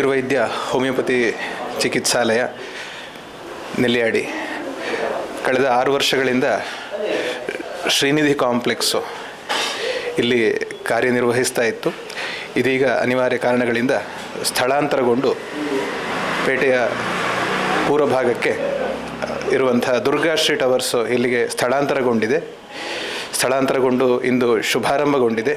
ಜ್ಯೋತಿರ್ವೈದ್ಯ homeopathy ಚಿಕಿತ್ಸಾಲಯ ನೆಲ್ಲಿಯಾಡಿ. ಕಳೆದ ಆರು ವರ್ಷಗಳಿಂದ ಶ್ರೀನಿಧಿ ಕಾಂಪ್ಲೆಕ್ಸು ಇಲ್ಲಿ ಕಾರ್ಯನಿರ್ವಹಿಸ್ತಾ ಇತ್ತು. ಇದೀಗ ಅನಿವಾರ್ಯ ಕಾರಣಗಳಿಂದ ಸ್ಥಳಾಂತರಗೊಂಡು ಪೇಟೆಯ ಪೂರ್ವ ಭಾಗಕ್ಕೆ ಇರುವಂಥ ದುರ್ಗಾ ಶ್ರೀ ಟವರ್ಸು ಇಲ್ಲಿಗೆ ಸ್ಥಳಾಂತರಗೊಂಡಿದೆ. ಸ್ಥಳಾಂತರಗೊಂಡು ಇಂದು ಶುಭಾರಂಭಗೊಂಡಿದೆ.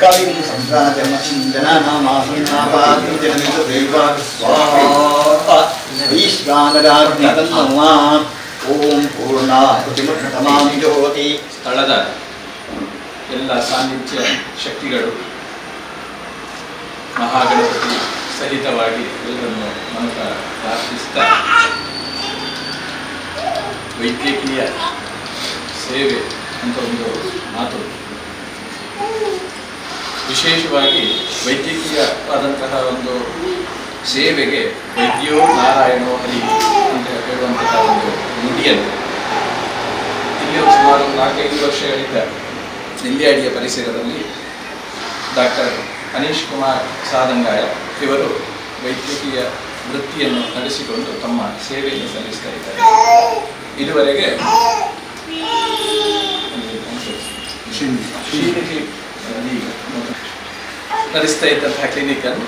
कविं सम्राजमचिन्तनामाहिनावाति जनमितदेवा स्वाहा ईश्वानराज्ञतन्ममा ॐ पूर्णाहुतिमुखतमां ज्योति ಸ್ಥಳದ ಎಲ್ಲ ಸಾನ್ನಿಧ್ಯ ಶಕ್ತಿಗಳು ಮಹಾಗಣಪತಿ ಸಹಿತವಾಗಿ ಎಲ್ಲರನ್ನು ಮನಕ ಪ್ರಾರ್ಥಿಸ್ತಾ ವೈದ್ಯಕೀಯ ಸೇವೆ ಅಂತ ಒಂದು ಮಾತು. ವಿಶೇಷವಾಗಿ ವೈದ್ಯಕೀಯವಾದಂತಹ ಒಂದು ಸೇವೆಗೆ ವೈದ್ಯೋ ನಾರಾಯಣೋ ಹರಿ ಅಂತ ಹೇಳುವಂತಹ ಒಂದು ನುಡಿಯನ್ನು ಇಲ್ಲಿ ಒಂದು ಸುಮಾರು ನಾಲ್ಕೈದು ವರ್ಷಗಳಿಂದ ನೆಲ್ಲಿಯಾಡಿಯ ಪರಿಸರದಲ್ಲಿ ಡಾಕ್ಟರ್ ಅನೀಶ್ ಕುಮಾರ್ ಸಾದಂಗಾಯ ಇವರು ವೈದ್ಯಕೀಯ ವೃತ್ತಿಯನ್ನು ನಡೆಸಿಕೊಂಡು ತಮ್ಮ ಸೇವೆಯನ್ನು ಸಲ್ಲಿಸ್ತಾ ಇದ್ದಾರೆ. ಇದುವರೆಗೆ ನಡೆಸ್ತಾ ಇದ್ದಂತಹ ಕ್ಲಿನಿಕ್ ಅನ್ನು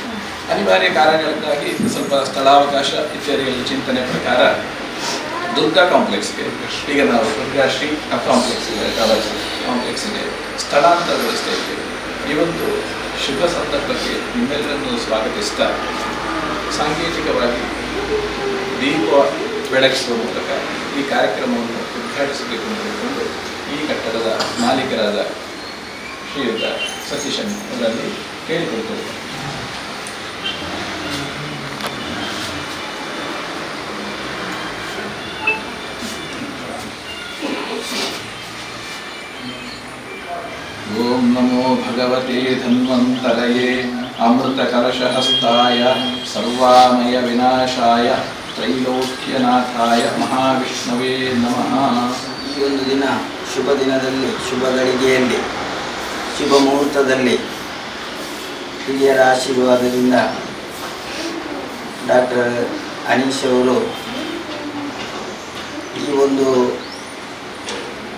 ಅನಿವಾರ್ಯ ಕಾರಣಗಳಿಂದಾಗಿ ಸ್ವಲ್ಪ ಸ್ಥಳಾವಕಾಶ ಇತ್ಯಾದಿಗಳ ಚಿಂತನೆ ಪ್ರಕಾರ ದುರ್ಗಾ ಕಾಂಪ್ಲೆಕ್ಸ್ಗೆ ಈಗ ನಾವು ದುರ್ಗಾ ಶ್ರೀ ಕಾಂಪ್ಲೆಕ್ಸ್ಗೆ ಕಾಂಪ್ಲೆಕ್ಸ್ಗೆ ಸ್ಥಳಾಂತರಗೊಳಿಸ್ತಾ ಇದ್ದೇವೆ. ಒಂದು ಶುಭ ಸಂದರ್ಭಕ್ಕೆ ನಿಮ್ಮೆಲ್ಲರನ್ನು ಸ್ವಾಗತಿಸ್ತಾ ಸಾಂಕೇತಿಕವಾಗಿ ದೀಪ ಬೆಳಗಿಸುವ ಮೂಲಕ ಈ ಕಾರ್ಯಕ್ರಮವನ್ನು ಉದ್ಘಾಟಿಸಬೇಕು ಹೇಳಿಕೊಂಡು ಈ ಕಟ್ಟಡದ ಮಾಲೀಕರಾದ ಶ್ರೀಯುತ ಸತೀಶನ್ ಅವರಲ್ಲಿ ಕೇಳಿಕೊಳ್ತೇವೆ ಓಂ ನಮೋ ಭಗವತೆ ಧನ್ವಂತರಯೇ ಅಮೃತಕಲಶಹಸ್ತಾಯ ಸರ್ವಾಮಯ ವಿನಾಶಾಯ ತ್ರೈಲೋಕ್ಯನಾಥಾಯ ಮಹಾವಿಷ್ಣವೇ ನಮಃ. ಈ ಒಂದು ದಿನ, ಶುಭ ದಿನದಲ್ಲಿ, ಶುಭ ಗಳಿಗೆಯಲ್ಲಿ, ಶುಭ ಮುಹೂರ್ತದಲ್ಲಿ ಹಿರಿಯರ ಆಶೀರ್ವಾದದಿಂದ ಡಾಕ್ಟರ್ ಅನೀಶ್ ಅವರು ಈ ಒಂದು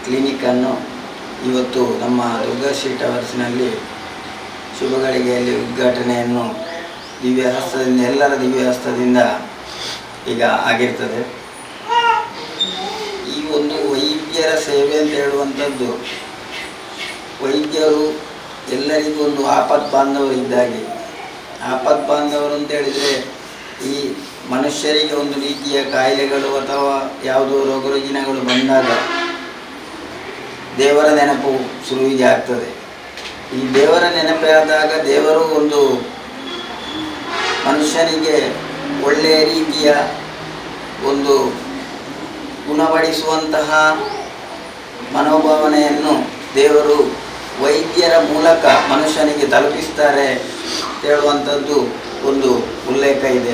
ಕ್ಲಿನಿಕ್ಕನ್ನು ಇವತ್ತು ನಮ್ಮ ದುರ್ಗಾಶ್ರೀ ಟವರ್ಸ್ನಲ್ಲಿ ಶುಭ ಗಳಿಗೆಯಲ್ಲಿ ಉದ್ಘಾಟನೆಯನ್ನು ದಿವ್ಯ ಹಸ್ತದಿಂದ, ಎಲ್ಲರ ದಿವ್ಯ ಹಸ್ತದಿಂದ ಈಗ ಆಗಿರ್ತದೆ. ಈ ಒಂದು ವೈದ್ಯರ ಸೇವೆ ಅಂತ ಹೇಳುವಂಥದ್ದು, ವೈದ್ಯರು ಎಲ್ಲರಿಗೂ ಒಂದು ಆಪತ್ ಬಾಂಧವರು ಇದ್ದಾಗೆ, ಆಪತ್ ಬಾಂಧವರು ಅಂತ ಹೇಳಿದರೆ ಈ ಮನುಷ್ಯರಿಗೆ ಒಂದು ರೀತಿಯ ಕಾಯಿಲೆಗಳು ಅಥವಾ ಯಾವುದೋ ರೋಗ ರುಜಿನಗಳು ಬಂದಾಗ ದೇವರ ನೆನಪು ಶುರುವಿಗೆ ಆಗ್ತದೆ. ಈ ದೇವರ ನೆನಪೇ ಆದಾಗ ದೇವರು ಒಂದು ಮನುಷ್ಯನಿಗೆ ಒಳ್ಳೆಯ ರೀತಿಯ ಒಂದು ಗುಣಪಡಿಸುವಂತಹ ಮನೋಭಾವನೆಯನ್ನು ದೇವರು ವೈದ್ಯರ ಮೂಲಕ ಮನುಷ್ಯನಿಗೆ ತಲುಪಿಸ್ತಾರೆ ಹೇಳುವಂಥದ್ದು ಒಂದು ಉಲ್ಲೇಖ ಇದೆ.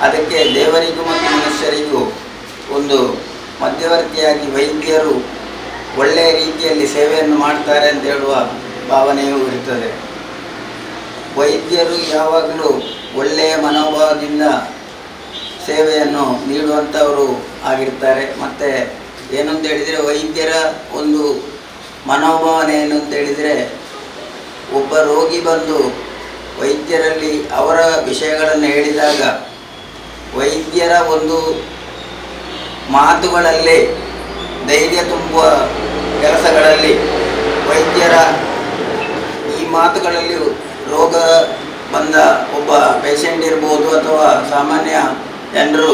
ಅದಕ್ಕೆ ದೇವರಿಗೂ ಮತ್ತು ಮನುಷ್ಯರಿಗೂ ಒಂದು ಮಧ್ಯವರ್ತಿಯಾಗಿ ವೈದ್ಯರು ಒಳ್ಳೆಯ ರೀತಿಯಲ್ಲಿ ಸೇವೆಯನ್ನು ಮಾಡ್ತಾರೆ ಅಂತ ಹೇಳುವ ಭಾವನೆಯೂ ಇರುತ್ತದೆ ವೈದ್ಯರು ಯಾವಾಗಲೂ ಒಳ್ಳೆಯ ಮನೋಭಾವದಿಂದ ಸೇವೆಯನ್ನು ನೀಡುವಂಥವರು ಆಗಿರ್ತಾರೆ. ಮತ್ತು ಏನಂತ ಹೇಳಿದರೆ ವೈದ್ಯರ ಒಂದು ಮನೋಭಾವನೆ ಏನು ಅಂತ ಹೇಳಿದರೆ ಒಬ್ಬ ರೋಗಿ ಬಂದು ವೈದ್ಯರಲ್ಲಿ ಅವರ ವಿಷಯಗಳನ್ನು ಹೇಳಿದಾಗ ವೈದ್ಯರ ಒಂದು ಮಾತುಗಳಲ್ಲೇ ಧೈರ್ಯ ತುಂಬುವ ಕೆಲಸಗಳಲ್ಲಿ ವೈದ್ಯರ ಈ ಮಾತುಗಳಲ್ಲಿ ರೋಗ ಬಂದ ಒಬ್ಬ ಪೇಷಂಟ್ ಇರ್ಬೋದು ಅಥವಾ ಸಾಮಾನ್ಯ ಜನರು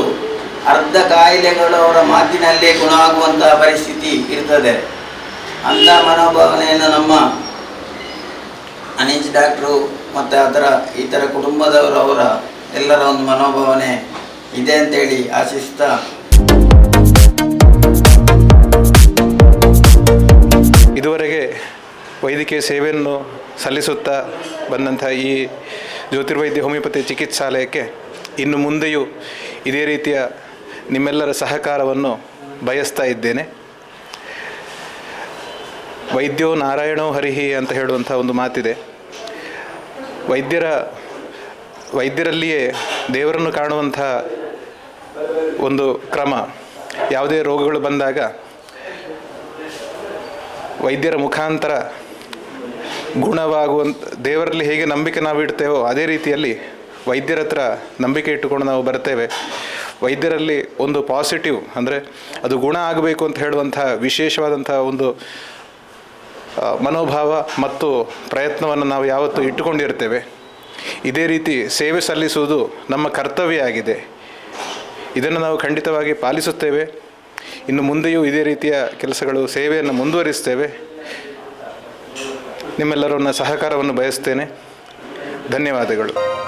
ಅರ್ಧ ಕಾಯಿಲೆಗಳವರ ಅವರ ಮಾತಿನಲ್ಲೇ ಗುಣ ಆಗುವಂತಹ ಪರಿಸ್ಥಿತಿ ಇರ್ತದೆ. ಅಂಥ ಮನೋಭಾವನೆಯನ್ನು ನಮ್ಮ ಅನೀಜ್ ಡಾಕ್ಟ್ರು ಮತ್ತು ಅದರ ಇತರ ಕುಟುಂಬದವರು ಅವರ ಎಲ್ಲರ ಒಂದು ಮನೋಭಾವನೆ ಇದೆ ಅಂತೇಳಿ ಆಶಿಸ್ತಾ ವೈದ್ಯಕೀಯ ಸೇವೆಯನ್ನು ಸಲ್ಲಿಸುತ್ತಾ ಬಂದಂಥ ಈ ಜ್ಯೋತಿರ್ವೈದ್ಯ ಹೋಮಿಯೋಪತಿ ಚಿಕಿತ್ಸಾಲಯಕ್ಕೆ ಇನ್ನು ಮುಂದೆಯೂ ಇದೇ ರೀತಿಯ ನಿಮ್ಮೆಲ್ಲರ ಸಹಕಾರವನ್ನು ಬಯಸ್ತಾ ಇದ್ದೇನೆ. ವೈದ್ಯೋ ನಾರಾಯಣೋ ಹರಿಹಿ ಅಂತ ಹೇಳುವಂಥ ಒಂದು ಮಾತಿದೆ. ವೈದ್ಯರ, ವೈದ್ಯರಲ್ಲಿಯೇ ದೇವರನ್ನು ಕಾಣುವಂಥ ಒಂದು ಕ್ರಮ, ಯಾವುದೇ ರೋಗಗಳು ಬಂದಾಗ ವೈದ್ಯರ ಮುಖಾಂತರ ಗುಣವಾಗುವಂಥ ದೇವರಲ್ಲಿ ಹೇಗೆ ನಂಬಿಕೆ ನಾವು ಇಡ್ತೇವೋ ಅದೇ ರೀತಿಯಲ್ಲಿ ವೈದ್ಯರ ಹತ್ರ ನಂಬಿಕೆ ಇಟ್ಟುಕೊಂಡು ನಾವು ಬರ್ತೇವೆ. ವೈದ್ಯರಲ್ಲಿ ಒಂದು ಪಾಸಿಟಿವ್ ಅಂದರೆ ಅದು ಗುಣ ಆಗಬೇಕು ಅಂತ ಹೇಳುವಂತಹ ವಿಶೇಷವಾದಂಥ ಒಂದು ಮನೋಭಾವ ಮತ್ತು ಪ್ರಯತ್ನವನ್ನು ನಾವು ಯಾವತ್ತೂ ಇಟ್ಟುಕೊಂಡಿರ್ತೇವೆ. ಇದೇ ರೀತಿ ಸೇವೆ ಸಲ್ಲಿಸುವುದು ನಮ್ಮ ಕರ್ತವ್ಯ ಆಗಿದೆ. ಇದನ್ನು ನಾವು ಖಂಡಿತವಾಗಿ ಪಾಲಿಸುತ್ತೇವೆ. ಇನ್ನು ಮುಂದೆಯೂ ಇದೇ ರೀತಿಯ ಕೆಲಸಗಳು, ಸೇವೆಯನ್ನು ಮುಂದುವರಿಸ್ತೇವೆ. ನಿಮ್ಮೆಲ್ಲರನ್ನ ಸಹಕಾರವನ್ನು ಬಯಸ್ತೇನೆ. ಧನ್ಯವಾದಗಳು.